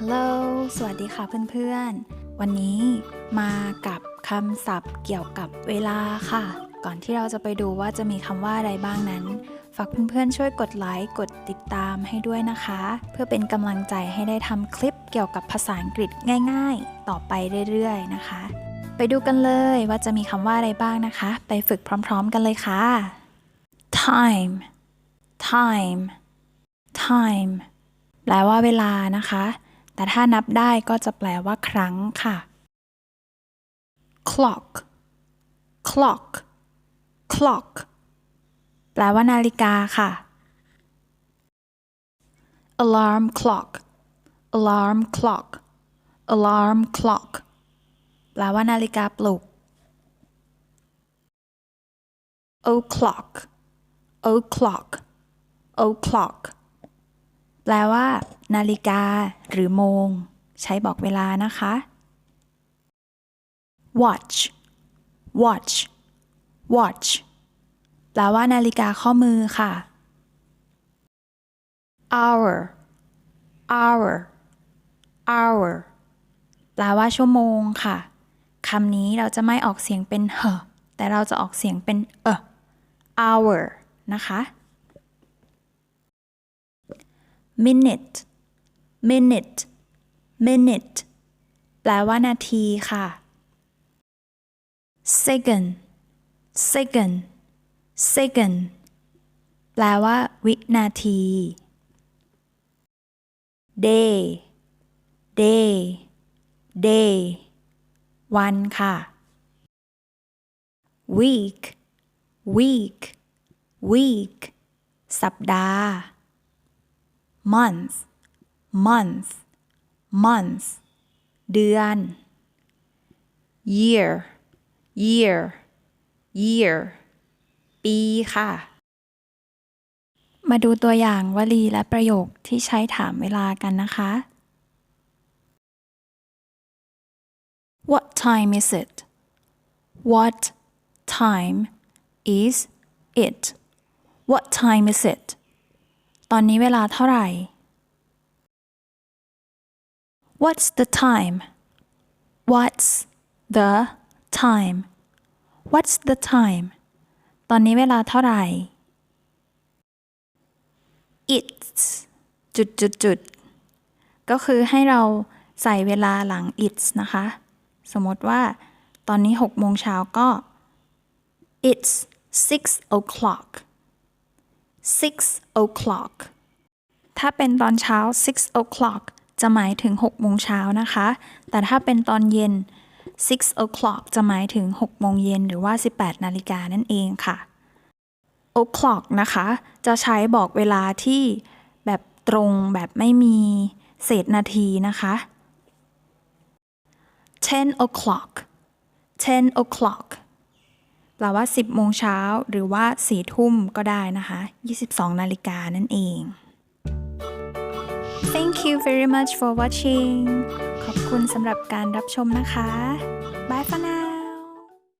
ฮัลโหล สวัสดีค่ะเพื่อนๆ วันนี้มากับคำศัพท์เกี่ยวกับเวลาค่ะ ก่อนที่เราจะไปดูว่าจะมีคำว่าอะไรบ้างนั้น ฝากเพื่อนๆ ช่วยกดไลค์ กดติดตามให้ด้วยนะคะ เพื่อเป็นกำลังใจให้ได้ทำคลิปเกี่ยวกับภาษาอังกฤษง่าย ๆ ต่อไปเรื่อยๆ นะคะ ไปดูกันเลยว่าจะมีคำว่าอะไรบ้างนะคะ ไปฝึกพร้อม ๆ กันเลยค่ะ time time time แปลว่าเวลานะคะ แต่ถ้านับได้ก็จะแปลว่าครั้งค่ะ clock clock clock แปลว่านาฬิกาค่ะ alarm clock alarm clock alarm clock แปลว่านาฬิกาปลุก o'clock o'clock o'clock แปลว่า นาฬิกา หรือโมง ใช้บอกเวลานะคะ watch watch watch แปลว่า นาฬิกาข้อมือค่ะ hour hour hour แปลว่าชั่วโมงค่ะคำนี้เราจะไม่ออกเสียงเป็นเหแต่เราจะออกเสียงเป็นเอ hour นะคะ minute minute minute แปลว่านาทีค่ะ second second second แปลว่า วินาที day day day วันค่ะ week week week สัปดาห์ month month month เดือน year year year ปีค่ะ มาดูตัวอย่างวลีและประโยคที่ใช้ถามเวลากันนะคะ What time is it? What time is it? What time is it? ตอนนี้เวลาเท่าไหร่ What's the time? What's the time? What's the time? ตอนนี้เวลาเท่าไหร่ It's จุดจุดจุดก็คือให้เราใส่เวลาหลัง it's นะคะ สมมติว่าตอนนี้6โมงเช้าก็ it's six o'clock six o'clock ถ้าเป็นตอนเช้า six o'clock จะหมายถึง6โมงเช้านะคะ แต่ถ้าเป็นตอนเย็น six o'clock จะหมายถึง6โมงเย็นหรือว่า 18 นาฬิกานั่นเองค่ะ o'clock นะคะ จะใช้บอกเวลาที่แบบตรงแบบไม่มีเศษนาทีนะคะ10 o'clock 10 o'clock แปลว่า 10 โมงเช้าหรือว่า 4 ทุ่มก็ได้นะคะ 22 นาฬิกานั่นเอง Thank you very much for watching ขอบคุณสำหรับการรับชมนะคะ